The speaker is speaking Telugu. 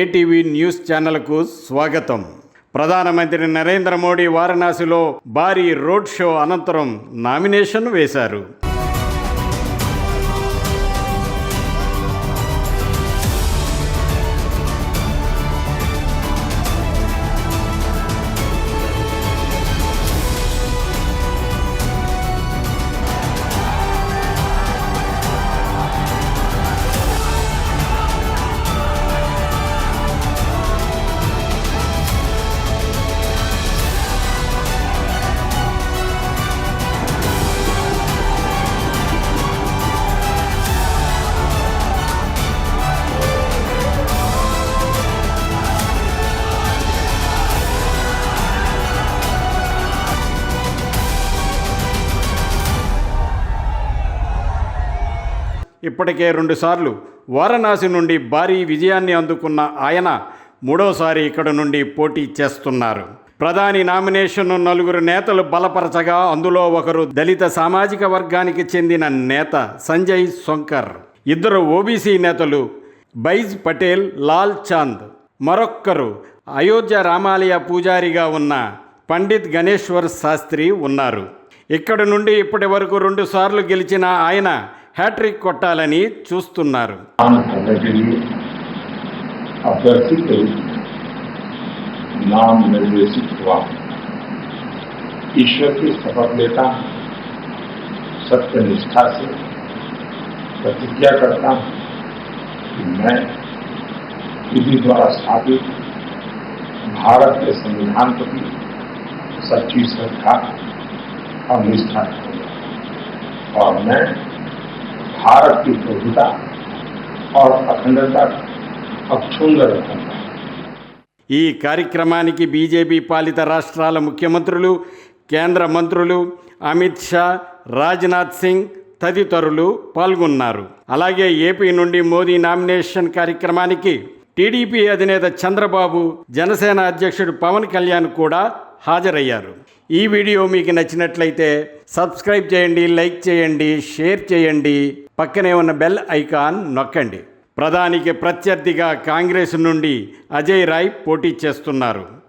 ఏటీవీ న్యూస్ ఛానల్కు స్వాగతం. ప్రధానమంత్రి నరేంద్ర మోడీ వారణాసిలో భారీ రోడ్ షో అనంతరం నామినేషన్ వేశారు. ఇప్పటికే రెండుసార్లు వారణాసి నుండి భారీ విజయాన్ని అందుకున్న ఆయన మూడోసారి ఇక్కడ నుండి పోటీ చేస్తున్నారు. ప్రధాని నామినేషన్ను నలుగురు నేతలు బలపరచగా అందులో ఒకరు దళిత సామాజిక వర్గానికి చెందిన నేత సంజయ్ సొంకర్ ఇద్దరు ఓబీసీ నేతలు బైజ్ పటేల్ లాల్ చాంద్. మరొక్కరు అయోధ్య రామాలయ పూజారిగా ఉన్న పండిత్ గణేశ్వర్ శాస్త్రి ఉన్నారు. ఇక్కడ నుండి ఇప్పటి వరకు రెండుసార్లు గెలిచిన ఆయన హ్యాట్రిక్ కొట్టాలని చూస్తున్నారు काम करने के लिए अभ्यर्थी के नाम निर्देशित हुआ ईश्वर की शपथ लेता हूं, सत्य निष्ठा से प्रतिज्ञा करता हूं कि मैं विधि द्वारा स्थापित भारत के संविधान प्रति सच्ची श्रद्धा और निष्ठा करूंगा और मैं भारत की प्रभुता और अखंडता अक्षुण्ण रखूंगा ఈ కార్యక్రమానికి బీజేపీ పాలిత రాష్ట్రాల ముఖ్యమంత్రులు కేంద్ర మంత్రులు అమిత్ షా రాజ్నాథ్ సింగ్ తదితరులు పాల్గొన్నారు అలాగే ఏపీ నుండి మోదీ నామినేషన్ కార్యక్రమానికి టీడీపీ అధినేత చంద్రబాబు జనసేన అధ్యక్షుడు పవన్ కళ్యాణ్ కూడా హాజరయ్యారు ఈ వీడియో మీకు నచ్చినట్లయితే సబ్స్క్రైబ్ చేయండి లైక్ చేయండి షేర్ చేయండి పక్కనే ఉన్న బెల్ ఐకాన్ నొక్కండి. ప్రధానికి ప్రత్యర్థిగా కాంగ్రెస్ నుండి అజయ్ రాయ్ పోటీ చేస్తున్నారు.